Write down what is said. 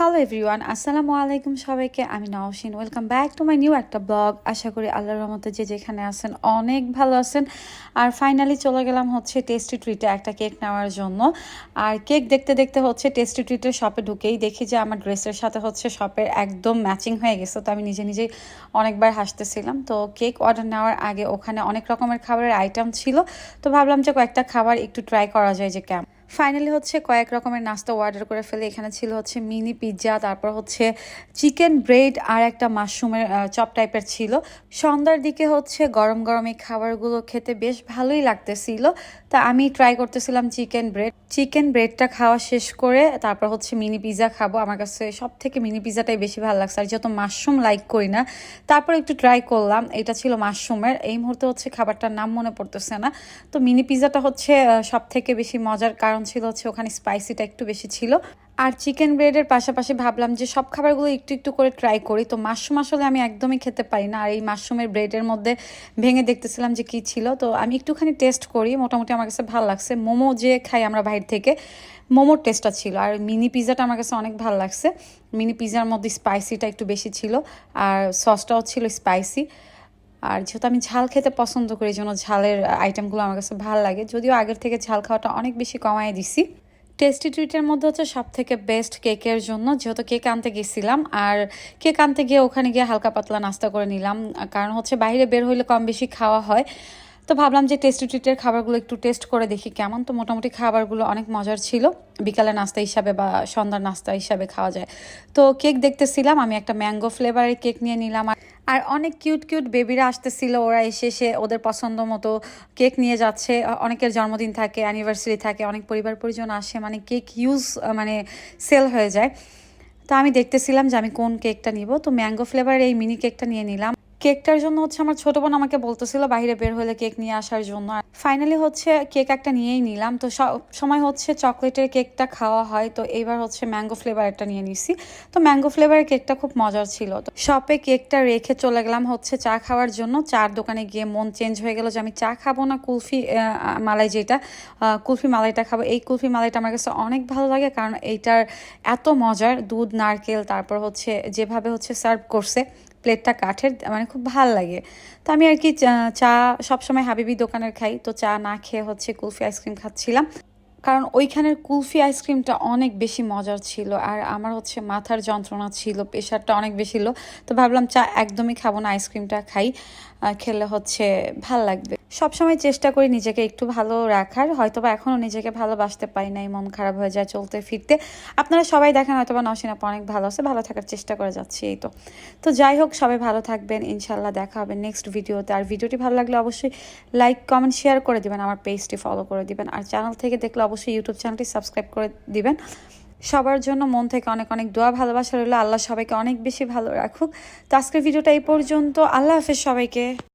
Hello everyone আসসালামু আলাইকুম সবাইকে। আমি Naushin. Welcome back to my new একটা ব্লগ আশা করি আল্লাহর রহমতে যে যেখানে আছেন অনেক ভালো আছেন। আর ফাইনালি চলে গেলাম হচ্ছে টেস্টি ট্রিটে একটা কেক নেওয়ার জন্য। আর কেক দেখতে দেখতে হচ্ছে টেস্টি ট্রিটের শপে ঢুকেই দেখি যে আমার ড্রেসের সাথে হচ্ছে শপের একদম ম্যাচিং হয়ে গেছে। তো আমি নিজে নিজেই অনেকবার হাসতেছিলাম। তো কেক অর্ডার নেওয়ার আগে ওখানে অনেক রকমের খাবারের আইটেম ছিল। তো ভাবলাম যে কয়েকটা খাবার একটু ট্রাই করা যায় যে কেমন। ফাইনালি হচ্ছে কয়েক রকমের নাস্তা অর্ডার করে ফেলে। এখানে ছিল হচ্ছে মিনি পিৎজা তারপর হচ্ছে চিকেন ব্রেড আর একটা মাশরুমের চপ টাইপের ছিল। সন্ধ্যার দিকে হচ্ছে গরম গরম এই খাবারগুলো খেতে বেশ ভালোই লাগতেছিল। তা আমি ট্রাই করতেছিলাম চিকেন ব্রেড চিকেন ব্রেডটা খাওয়া শেষ করে তারপর হচ্ছে মিনি পিৎজা খাব। আমার কাছে সব থেকে মিনি পিৎজাটাই বেশি ভালো লাগছে। আর যেহেতু মাশরুম লাইক করি না, তারপর একটু ট্রাই করলাম। এটা ছিল মাশরুমের এই মুহূর্তে হচ্ছে খাবারটার নাম মনে পড়তেছে না। তো মিনি পিৎজাটা হচ্ছে সব থেকে বেশি মজার কারণ ছিল হচ্ছে ওখানে স্পাইসিটা একটু বেশি ছিল। আর চিকেন ব্রেডের পাশাপাশি ভাবলাম যে সব খাবারগুলো একটু একটু করে ট্রাই করি। তো মাশরুম আসলে আমি একদমই খেতে পারি না। আর এই মাশরুমের ব্রেডের মধ্যে ভেঙে দেখতেছিলাম যে কী ছিল। তো আমি একটুখানি টেস্ট করি। মোটামুটি আমার কাছে ভালো লাগছে। মোমো যে খাই আমরা বাইরে থেকে, মোমোর টেস্টটা ছিল। আর মিনি পিৎজাটা আমার কাছে অনেক ভালো লাগছে। মিনি পিজার মধ্যে স্পাইসিটা একটু বেশি ছিল। আর সসটাও ছিল স্পাইসি আর যেহেতু আমি ঝাল খেতে পছন্দ করি জন্য ঝালের আইটেমগুলো আমার কাছে ভালো লাগে। যদিও আগের থেকে ঝাল খাওয়াটা অনেক বেশি কমায় দিছি। টেস্টি ট্রিটের মধ্যে হচ্ছে সব থেকে বেস্ট কেকের জন্য, যেহেতু কেক আনতে গেছিলাম। আর কেক আনতে গিয়ে ওখানে গিয়ে হালকা পাতলা নাস্তা করে নিলাম। কারণ হচ্ছে বাইরে বের হইলে কম বেশি খাওয়া হয়। তো ভাবলাম যে টেস্টি ট্রিটের খাবারগুলো একটু টেস্ট করে দেখি কেমন। তো মোটামুটি খাবারগুলো অনেক মজার ছিল। বিকালে নাস্তা হিসাবে বা সন্ধ্যার নাস্তা হিসাবে খাওয়া যায়। তো কেক দেখতেছিলাম, আমি একটা ম্যাঙ্গো ফ্লেভারের কেক নিয়ে নিলাম। আর অনেক কিউট কিউট বেবিরা আসতেছিল, ওরা এসে এসে ওদের পছন্দ মতো কেক নিয়ে যাচ্ছে। অনেকের জন্মদিন থাকে অ্যানিভার্সারি থাকে, অনেক পরিবার পরিজন আসে মানে কেক ইউজ মানে সেল হয়ে যায়। তো আমি দেখতেছিলাম যে আমি কোন কেকটা নিব, তো ম্যাঙ্গো ফ্লেভারের এই মিনি কেকটা নিয়ে নিলাম। কেকটার জন্য হচ্ছে আমার ছোট বোন আমাকে বলতেছিল বাইরে বের হলে কেক নিয়ে আসার জন্য। ফাইনালি হচ্ছে কেক একটা নিয়েই নিলাম। তো সময় হচ্ছে চকলেটের কেকটা খাওয়া হয়। তো এবার হচ্ছে ম্যাঙ্গো ফ্লেভার একটা নিয়ে নিছি। তো ম্যাঙ্গো ফ্লেভারের কেকটা খুব মজার ছিল। তো শপে কেকটা রেখে চলে গেলাম হচ্ছে চা খাওয়ার জন্য। চার দোকানে গিয়ে মন চেঞ্জ হয়ে গেল যে আমি চা খাব না কুলফি মালাই যেটা কুলফি মালাইটা খাব। এই কুলফি মালাইটা আমার কাছে অনেক ভালো লাগে কারণ এইটার এত মজার। দুধ, নারকেল, তারপর হচ্ছে যেভাবে হচ্ছে সার্ভ করছে। প্লেটটা কাঠের মানে খুব ভালো লাগে। তো আমি আর কি চা সবসময় হাবিবি দোকানের খাই। তো চা না খেয়ে হচ্ছে কুলফি আইসক্রিম খাচ্ছিলাম। কারণ ওইখানের কুলফি আইসক্রিমটা অনেক বেশি মজার ছিল আর আমার হচ্ছে মাথার যন্ত্রণা ছিল, প্রেশারটা অনেক বেশি লো তো ভাবলাম, চা, একদমই খাব না, আইসক্রিমটা খাই। খেলে হচ্ছে ভালো লাগবে। সবসময় চেষ্টা করি নিজেকে একটু ভালো রাখার হয়তো বা এখনও নিজেকে ভালোবাসতে পারি নাই, মন খারাপ হয়ে যায় চলতে ফিরতে। আপনারা সবাই দেখেন হয়তো বা নসিন আপা অনেক ভালো আছে, ভালো থাকার চেষ্টা করে যাচ্ছি, এই তো। তো যাই হোক, সবাই ভালো থাকবেন ইনশাল্লাহ দেখা হবে নেক্সট ভিডিওতে। আর ভিডিওটি ভালো লাগলে অবশ্যই লাইক কমেন্ট শেয়ার করে দিবেন, আমার পেজটি ফলো করে দিবেন। আর চ্যানেল থেকে দেখলে অবশ্যই ইউটিউব চ্যানেলটি সাবস্ক্রাইব করে দিবেন। সবার জন্য মন থেকে অনেক অনেক দোয়া, ভালোবাসা রইল। আল্লাহ সবাইকে অনেক বেশি ভালো রাখুক। তো আজকের ভিডিওটা এই পর্যন্ত। আল্লাহ হাফেজ সবাইকে।